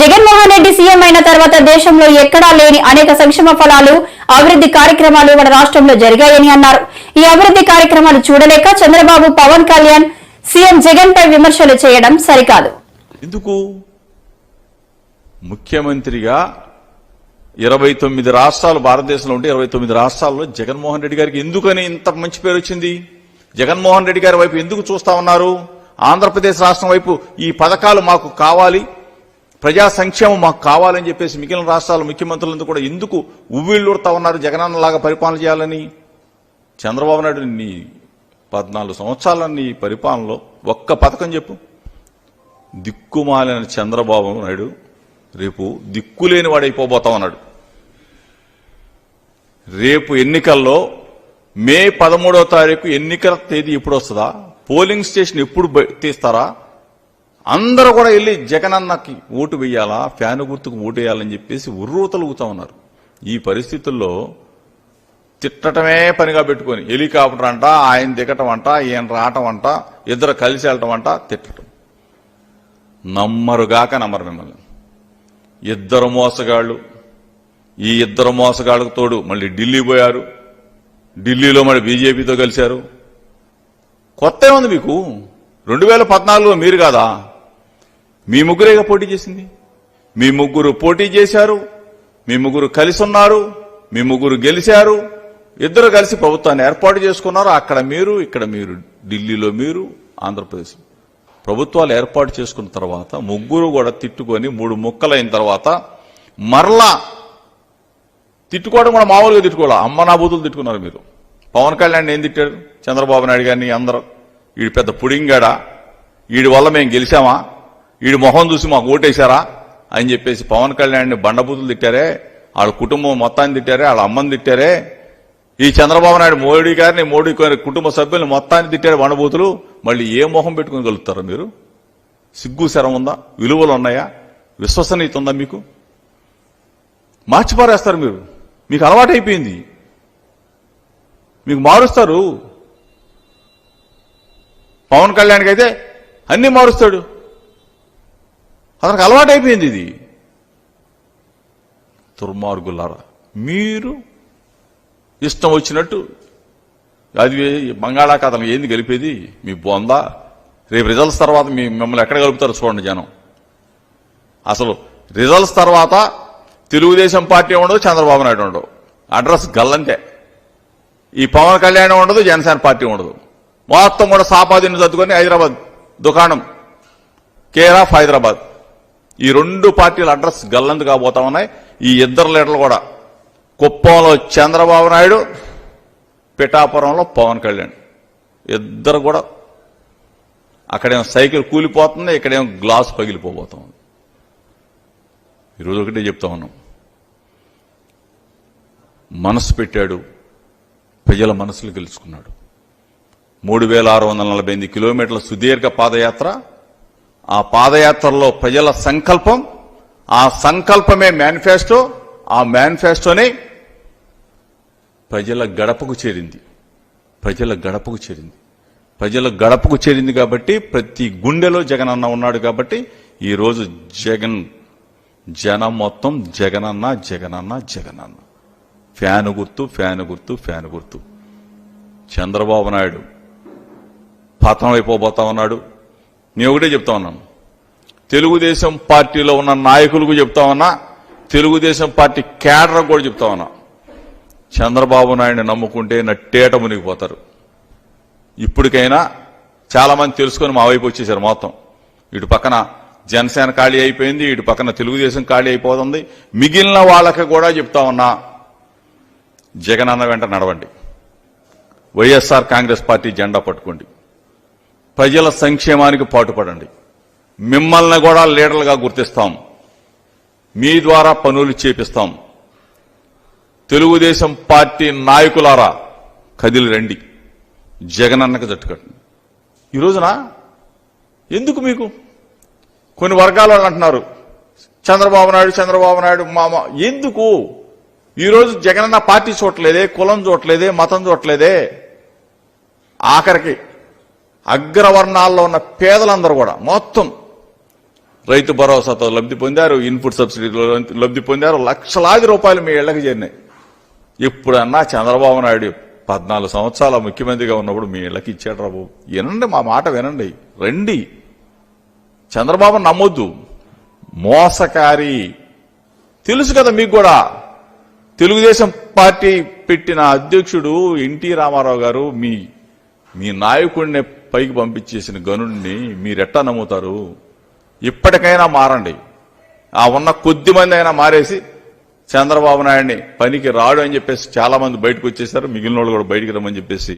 Jaganmohan Reddy CM అయిన తర్వాత దేశంలో ఎక్కడా లేని అనేక సంక్షేమ ఫలాలు అభివృద్ధి కార్యక్రమాలు మన రాష్ట్రంలో జరిగాయని అన్నారు. ఈ అభివృద్ధి కార్యక్రమాలు చూడలేక చంద్రబాబు పవన్ కళ్యాణ్ సీఎం జగన్ పై విమర్శలు చేయడం సరికాదు. ఎందుకు ముఖ్యమంత్రిగా ఇరవై తొమ్మిది రాష్ట్రాలు భారతదేశంలో ఉంటే ఇరవై తొమ్మిది రాష్ట్రాల్లో జగన్మోహన్ రెడ్డి గారికి ఎందుకని ఇంత మంచి పేరు వచ్చింది? జగన్మోహన్ రెడ్డి గారి వైపు ఎందుకు చూస్తా ఉన్నారు? ఆంధ్రప్రదేశ్ రాష్ట్రం వైపు ఈ పథకాలు మాకు కావాలి. ప్రజా సంక్షేమం మాకు కావాలని చెప్పేసి మిగిలిన రాష్ట్రాల ముఖ్యమంత్రులందరూ కూడా ఎందుకు ఉవ్విళ్ళూరుతా ఉన్నారు? జగనన్నలాగా పరిపాలన చేయాలని? చంద్రబాబు నాయుడు నీ పద్నాలుగు సంవత్సరాల నీ పరిపాలనలో ఒక్క పథకం చెప్పు. దిక్కుమాలిన చంద్రబాబు నాయుడు రేపు దిక్కులేని వాడైపోబోతా ఉన్నాడు. రేపు ఎన్నికల్లో మే పదమూడవ తారీఖు ఎన్నికల తేదీ ఎప్పుడు వస్తుందా పోలింగ్ స్టేషన్ ఎప్పుడు తీస్తారా? అందరూ కూడా వెళ్ళి జగనన్నకి ఓటు వేయాలా ఫ్యాను గుర్తుకు ఓటు వేయాలని చెప్పేసి ఉర్రూతలుగుతా ఉన్నారు. ఈ పరిస్థితుల్లో తిట్టటమే పనిగా పెట్టుకొని హెలికాప్టర్ అంట ఆయన దిగటం అంట ఈయన రావటం అంట ఇద్దరు కలిసి వెళ్ళటం అంట తిట్టటం. నమ్మరుగాక నమ్మరు మిమ్మల్ని. ఇద్దరు మోసగాళ్ళు ఈ ఇద్దరు మోసగాళ్ళకు తోడు మళ్ళీ ఢిల్లీ పోయారు. ఢిల్లీలో మళ్ళీ బీజేపీతో కలిశారు. కొత్త ఏముంది మీకు? రెండు వేల పద్నాలుగులో మీరు కాదా? మీ ముగ్గురేగా పోటీ చేసింది? మీ ముగ్గురు పోటీ చేశారు మీ ముగ్గురు కలిసి ఉన్నారు మీ ముగ్గురు గెలిచారు ఇద్దరు కలిసి ప్రభుత్వాన్ని ఏర్పాటు చేసుకున్నారు. అక్కడ మీరు ఇక్కడ మీరు ఢిల్లీలో మీరు ఆంధ్రప్రదేశ్. ప్రభుత్వాలు ఏర్పాటు చేసుకున్న తర్వాత ముగ్గురు కూడా తిట్టుకొని మూడు ముక్కలైన తర్వాత మరలా తిట్టుకోవడం కూడా మామూలుగా తిట్టుకోవాలి? అమ్మ నా బూతులు తిట్టుకున్నారు మీరు. పవన్ కళ్యాణ్ ఏం తిట్టాడు? చంద్రబాబు నాయుడు గారిని అందరూ. ఈడు పెద్ద పుడింగాడా? వీడి వల్ల మేము గెలిచామా? వీడి మొహం చూసి మాకు ఓటేశారా అని చెప్పేసి పవన్ కళ్యాణ్ని బండబూతులు తిట్టారే వాళ్ళ కుటుంబం మొత్తాన్ని తిట్టారే వాళ్ళ అమ్మని తిట్టారే. ఈ చంద్రబాబు నాయుడు మోడీ గారిని మోడీ గారి కుటుంబ సభ్యులు మొత్తాన్ని తిట్టారు బండబూతులు. మళ్ళీ ఏ మొహం పెట్టుకుని కలుగుతారు మీరు? సిగ్గు శరం ఉందా? విలువలు ఉన్నాయా? విశ్వసనీయత ఉందా మీకు? మార్చిపారేస్తారు మీరు. మీకు అలవాటైపోయింది. మీకు మారుస్తారు. పవన్ కళ్యాణ్కి అయితే అన్ని మారుస్తాడు. అతనికి అలవాటైపోయింది ఇది. దుర్మార్గులారా మీరు ఇష్టం వచ్చినట్టు అది బంగాళాఖాతం ఏంది గెలిపేది? మీ బొందా? రేపు రిజల్ట్స్ తర్వాత మీ మిమ్మల్ని ఎక్కడ కలుపుతారు చూడండి జనం. అసలు రిజల్ట్స్ తర్వాత తెలుగుదేశం పార్టీ ఉండదు చంద్రబాబు నాయుడు ఉండదు అడ్రస్ గల్లంతే. ఈ పవన్ కళ్యాణ్ ఉండదు జనసేన పార్టీ ఉండదు. మొత్తం కూడా సాపాదిని చదువుకొని హైదరాబాద్ దుకాణం. Care of Hyderabad. ఈ రెండు పార్టీల అడ్రస్ గల్లందు కాబోతా ఉన్నాయి. ఈ ఇద్దరు లీడర్లు కూడా కుప్పంలో చంద్రబాబు నాయుడు పిఠాపురంలో పవన్ కళ్యాణ్. ఇద్దరు కూడా అక్కడేమో సైకిల్ కూలిపోతుంది ఇక్కడేమో గ్లాస్ పగిలిపోబోతా ఉంది ఈరోజు ఒకటే చెప్తా ఉన్నాం. మనసు పెట్టాడు ప్రజల మనసులు గెలుచుకున్నాడు. మూడు వేల ఆరు వందల నలభై ఎనిమిది కిలోమీటర్ల సుదీర్ఘ పాదయాత్ర ఆ పాదయాత్రలో ప్రజల సంకల్పం ఆ సంకల్పమే మేనిఫెస్టో ఆ మేనిఫెస్టోనే ప్రజల గడపకు చేరింది. ప్రజల గడపకు చేరింది. ప్రజల గడపకు చేరింది కాబట్టి ప్రతి గుండెలో జగన్ అన్న ఉన్నాడు కాబట్టి ఈరోజు జగన్ జనం మొత్తం జగనన్న జగనన్న జగనన్న. ఫ్యాను గుర్తు ఫ్యాను గుర్తు ఫ్యాను గుర్తు. చంద్రబాబు నాయుడు పతనం అయిపోబోతా ఉన్నాడు. నేను ఒకటే చెప్తా ఉన్నాను. తెలుగుదేశం పార్టీలో ఉన్న నాయకులకు చెప్తా ఉన్నా తెలుగుదేశం పార్టీ కేడర్ కూడా చెప్తా ఉన్నా. చంద్రబాబు నాయుడిని నమ్ముకుంటే నట్టేట మునిగిపోతారు ఇప్పటికైనా చాలామంది తెలుసుకొని మా వైపు వచ్చేసారు మొత్తం. ఇటు పక్కన జనసేన ఖాళీ అయిపోయింది ఇటు పక్కన తెలుగుదేశం ఖాళీ అయిపోతుంది. మిగిలిన వాళ్ళకి కూడా చెప్తా ఉన్నా జగన్ అన్న వెంట నడవండి. వైఎస్ఆర్ కాంగ్రెస్ పార్టీ జెండా పట్టుకోండి. ప్రజల సంక్షేమానికి పాటుపడండి. మిమ్మల్ని కూడా లీడర్లుగా గుర్తిస్తాం. మీ ద్వారా పనులు చేపిస్తాం. తెలుగుదేశం పార్టీ నాయకులారా కదిలి రండి. జగనన్నకు జట్టుకట్టండి. ఈ రోజున ఎందుకు మీకు? కొన్ని వర్గాల వాళ్ళు అంటున్నారు. చంద్రబాబు నాయుడు చంద్రబాబు నాయుడు మామ ఎందుకు? ఈరోజు జగనన్న పార్టీ చూడలేదే కులం చూడలేదే మతం చూడలేదే ఆఖరికి అగ్రవర్ణాల్లో ఉన్న పేదలందరూ కూడా మొత్తం రైతు భరోసాతో లబ్ధి పొందారు ఇన్పుట్ సబ్సిడీలో లబ్ధి పొందారు లక్షలాది రూపాయలు మీ ఇళ్ళకు చేరినాయి. ఎప్పుడన్నా చంద్రబాబు నాయుడు పద్నాలుగు సంవత్సరాల ముఖ్యమంత్రిగా ఉన్నప్పుడు మీ ఇళ్ళకి ఇచ్చాడు రాబు వినండి మా మాట వినండి. రండి. చంద్రబాబు నమ్మొద్దు. మోసకారి. తెలుసు కదా మీకు కూడా. తెలుగుదేశం పార్టీ పెట్టిన అధ్యక్షుడు ఎన్టీ రామారావు గారు మీ మీ నాయకుడిని పైకి పంపించేసిన గనుడిని మీరెట్టా నమ్ముతారు? ఇప్పటికైనా మారండి. ఆ ఉన్న కొద్ది మంది అయినా మారేసి చంద్రబాబు నాయుడిని పనికి రాడు అని చెప్పేసి చాలా మంది బయటకు వచ్చేసారు మిగిలిన వాళ్ళు కూడా బయటికి రమ్మని చెప్పేసి